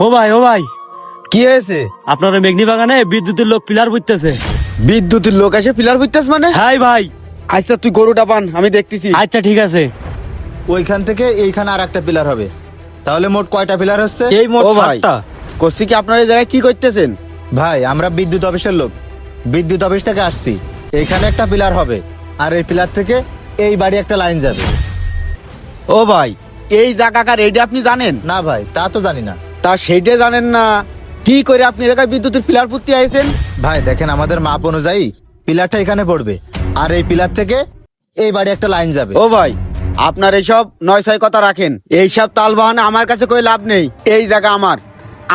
ও ভাই ও ভাই। কি হয়েছে? আপনার ওই মেঘনি বাগানে বিদ্যুতের লোক পিলার বুঝতেছে বিদ্যুতের লোক এসে পিলার বুঝতেস মানে? হাই ভাই। আচ্ছা তুই গরুটা পান আমি দেখতেছি। আচ্ছা ঠিক আছে। ওইখান থেকে এইখানে আর একটা পিলার হবে। তাহলে মোট কয়টা পিলার হচ্ছে? এই মোট ও ভাই। সাতটা। কষি কি আপনার এই জায়গায় কি করতেছেন? ভাই আমরা বিদ্যুৎ অফিসের লোক। বিদ্যুৎ অফিস থেকে আসছি। এখানে একটা পিলার হবে। আর এই পিলার থেকে এই বাড়ি একটা লাইন যাবে। ও ভাই এই জায়গাকার এইটা আপনি জানেন? না ভাই তা তো জানি না। তা সেইটা জানেন না। কি করে আপনি জায়গায় বিদ্যুতের পিলার পুঁততে আইছেন? ভাই দেখেন আমাদের মাপ অনুযায়ী পিলারটা এখানে পড়বে। আর এই পিলার থেকে এই বাড়ি একটা লাইন যাবে। ও ভাই আপনার এইসব নয় ছয় কথা রাখেন। এইসব তাল বাহানা আমার কাছে কই লাভ নেই। এই জায়গা আমার।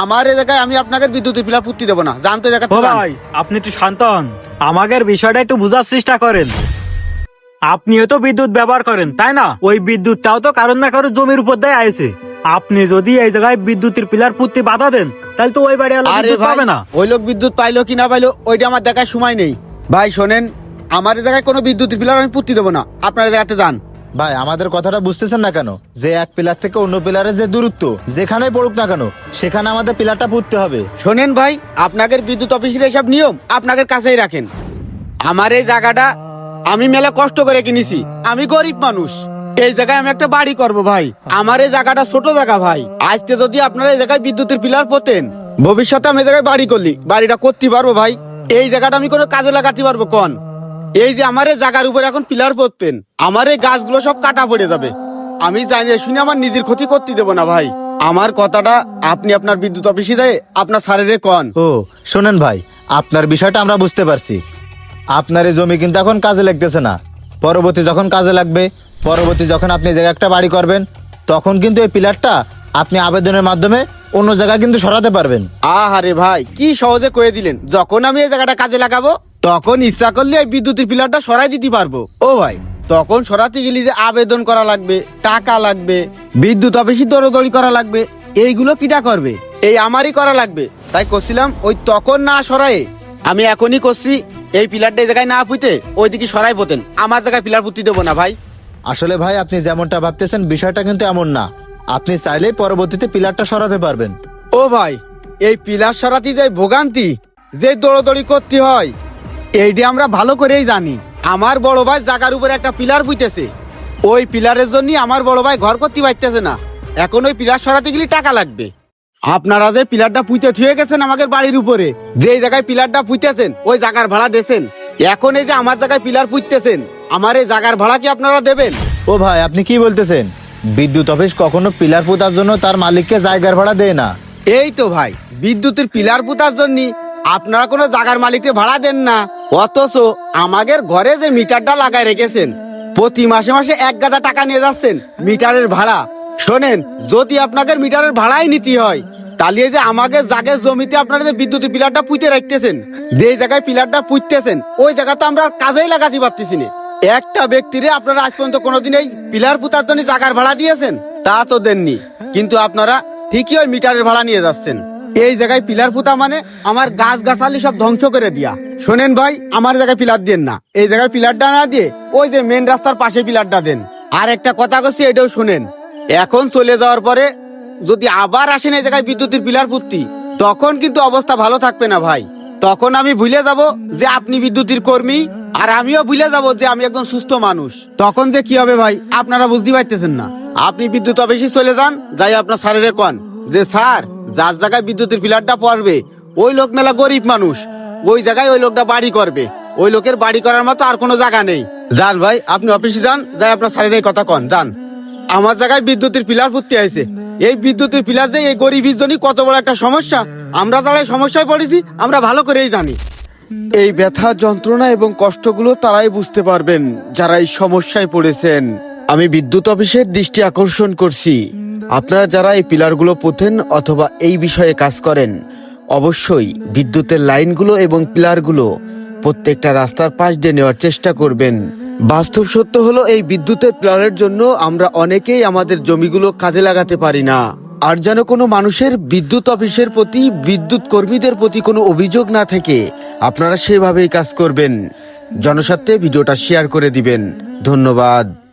আমার এই জায়গায় আমি আপনাকে বিদ্যুতের পিলার পুঁততে দেবো না। জানতো জায়গা ও ভাই আপনি একটু শান্ত হন। আমাদের বিষয়টা একটু বোঝার চেষ্টা করেন। আপনিও তো বিদ্যুৎ ব্যবহার করেন তাই না? ওই বিদ্যুৎটাও তো কারণ না কারও জমির উপর দিয়ে আইছে। আপনি যদি এই জায়গায় বিদ্যুতের পিলার পুঁততে বাধা দেন তাহলে তো ওই বাড়ি আরে বিদ্যুৎ ভাই পাবে না। ওই লোক বিদ্যুৎ পাইলো কি না পাইলো ওইটা আমার দেখার সময় নেই। ভাই শোনেন আমার এই জায়গায় কোনো বিদ্যুতের পিলার আমি পুঁততে দেবো না। আপনার জায়গাতে যান। ভাই আমাদের কথাটা বুঝতেছেন না কেন? যে এক পিলার থেকে অন্য পিলারের যে দূরত্ব যেখানে পড়ুক না কেন সেখানে আমাদের পিলারটা পুঁততে হবে। শোনেন ভাই আপনাদের বিদ্যুৎ অফিসের এইসব নিয়ম আপনাদের কাছেই রাখেন। আমার এই জায়গাটা আমি মেলা কষ্ট করে কিনেছি। আমি গরিব মানুষ। এই জায়গায় আমি একটা বাড়ি করব ভাই। আমার এই জায়গাটা ছোট জায়গা ভাই। আজকে যদি আপনারা এই জায়গায় বিদ্যুতের পিলার পোতেন, ভবিষ্যতে আমি এই জায়গায় বাড়ি করলি, বাড়িটা করতে পারব ভাই। এই জায়গাটা আমি কোনো কাজে লাগাতে পারব, কন। এই যে আমার এই জায়গার উপর এখন পিলার পোতবেন, আমার এই গাছগুলো সব কাটা পড়ে যাবে। আমি জানি, শুনে আমার নিজের ক্ষতি করতে দেবো না ভাই। আমার কথাটা আপনি আপনার বিদ্যুৎ অফিসে দেয়, আপনার স্যারেরে কন। ও, শোনেন ভাই, আপনার বিষয়টা আমরা বুঝতে পারছি। আপনার এই জমি কিন্তু এখন কাজে লাগতেছে না। পরবর্তী যখন কাজে লাগবে পরবর্তী যখন আপনি এই একটা বাড়ি করবেন, তখন কিন্তু এই পিলারটা আপনি আবেদনের মাধ্যমে অন্য জায়গায় কিন্তু সরাতে পারবেন। আহারে ভাই, কি সহজে কয়ে দিলেন? যখন আমি এই জায়গাটা কাজে লাগাবো, তখন ইচ্ছা করলে এই বিদ্যুতের পিলারটা সরাই দিতে পারব। ও ভাই, তখন সরাতে গেলে যে আবেদন করা লাগবে, টাকা লাগবে, বিদ্যুৎ অফিসে দৌড়দৌড়ি করা লাগবে, এইগুলো কিটা করবে? এই আমারই করা লাগবে। তাই করছিলাম, ওই তখন না সরায়ে, আমি এখনই করছি, এই পিলারটা এই জায়গায় না পুঁতে, ওইদিকে সরাই পোতেন। আমার জায়গায় পিলার পুঁতি দেবো না ভাই। আসলে ভাই, আপনি যেমনটা ভাবতেছেন, বিষয়টা কিন্তু এমন না। আপনি চাইলেই পরবর্তীতে পিলারটা সরাতে পারবেন। ও ভাই, এই পিলার সরাতে যে ভোগান্তি, যে দৌড়দৌড়ি করতে হয়, এইটি আমরা ভালো করেই জানি। আমার বড় ভাই জাগার উপরে একটা পিলার বুঝতেছে ওই পিলারের জন্য আমার বড় ভাই ঘর করতে পারতেছে না। এখন ওই পিলার সরাতে গেলে টাকা লাগবে। আপনারা যে পিলারটা পুঁতে থুয়ে গেছেন আমাদের বাড়ির উপরে যে জায়গায় পিলারটা পুঁতেছেন, ওই জায়গার ভাড়া দেছেন। এখন এই যে আমার জায়গায় পিলার পুঁততেছেন আমার এই জায়গার ভাড়া কি আপনারা দেবেন? ও ভাই আপনি কি বলতেছেন? বিদ্যুৎ অফিস কখনো পিলার পোতার জন্য তার মালিককে জায়গার ভাড়া দেয় না। এই তো ভাই বিদ্যুতের পিলার পুতার জন্য আপনারা কোনো জাগার মালিককে ভাড়া দেন না। অথচ আমাদের ঘরে যে মিটারটা লাগায় রেখেছেন প্রতি মাসে মাসে এক গাদা টাকা নিয়ে যাচ্ছেন মিটারের ভাড়া। শোনেন যদি আপনাদের মিটারের ভাড়াই নিতে হয় তাহলে যে আমাদের জাগের জমিতে আপনারা যে বিদ্যুতের পিলারটা পুঁতে রাখতেছেন যে জায়গায় পিলারটা পুঁততেছেন ওই জায়গাতে আমরা কাজেই লাগাতে পারতেছি না। একটা ব্যক্তিরে আপনারা আজ পর্যন্ত কোনোদিন এই পিলার পুতার জন্য জাগার ভাড়া দিয়েছেন? তা তো দেননি। কিন্তু আপনারা ঠিকই ওই মিটারের ভাড়া নিয়ে যাচ্ছেন। এই জায়গায় পিলার পুতা মানে আমার গাছ গাছালি সব ধ্বংস করে দিয়া। শোনেন ভাই, আমার জায়গায় পিলার দেন না। এই জায়গায় পিলারটা না দিয়ে ওই যে মেন রাস্তার পাশে পিলারটা দেন। আর একটা কথা করছি এটাও শুনেন। এখন চলে যাওয়ার পরে যদি আবার আসেন এই জায়গায় বিদ্যুতের পিলার পুত্তি, তখন কিন্তু অবস্থা ভালো থাকবে না ভাই। তখন আমি ভুলে যাব যে আপনি বিদ্যুতের কর্মী, আর আমিও ভুলে যাব যে আমি একজন সুস্থ মানুষ। তখন যে কি হবে ভাই? আপনারা বুঝতে পারতেছেন না। আপনি বিদ্যুৎ অফিসে চলে যান, যাই আপনার স্যারের কন। যে স্যার, যার জায়গায় বিদ্যুতের পিলারটা পড়বে, ওই লোক মেলা গরিব মানুষ। ওই জায়গায় ওই লোকটা বাড়ি করবে। ওই লোকের বাড়ি করার মতো আর কোনো জায়গা নেই। যান ভাই, আপনি অফিসে যান, যাই আপনার স্যারের কথা কন, যান। আমার জায়গায় বিদ্যুতের পিলার ফুটতে আছে এই বিদ্যুতের পিলার যে এই গরিবের জন্য কত বড় একটা সমস্যা। আমরা যারা সমস্যায় পড়েছি, আমরা ভালো করেই জানি। এই ব্যথা, যন্ত্রণা এবং কষ্টগুলো তারাই বুঝতে পারবেন যারা এই সমস্যায় পড়েছেন। আমি বিদ্যুৎ অফিসের দৃষ্টি আকর্ষণ করছি। আপনারা যারা এই পিলারগুলো পোথেন অথবা এই বিষয়ে কাজ করেন, অবশ্যই বিদ্যুতের লাইনগুলো এবং পিলারগুলো প্রত্যেকটা রাস্তার পাশ দিয়ে নেওয়ার চেষ্টা করবেন। বাস্তব সত্য হলো এই বিদ্যুতের প্ল্যানের জন্য আমরা অনেকেই আমাদের জমিগুলো কাজে লাগাতে পারি না। আর যেন কোনো মানুষের বিদ্যুৎ অফিসের প্রতি, বিদ্যুৎ কর্মীদের প্রতি কোনো অভিযোগ না থেকে, আপনারা সেভাবেই কাজ করবেন। জনস্বার্থে ভিডিওটা শেয়ার করে দিবেন। ধন্যবাদ।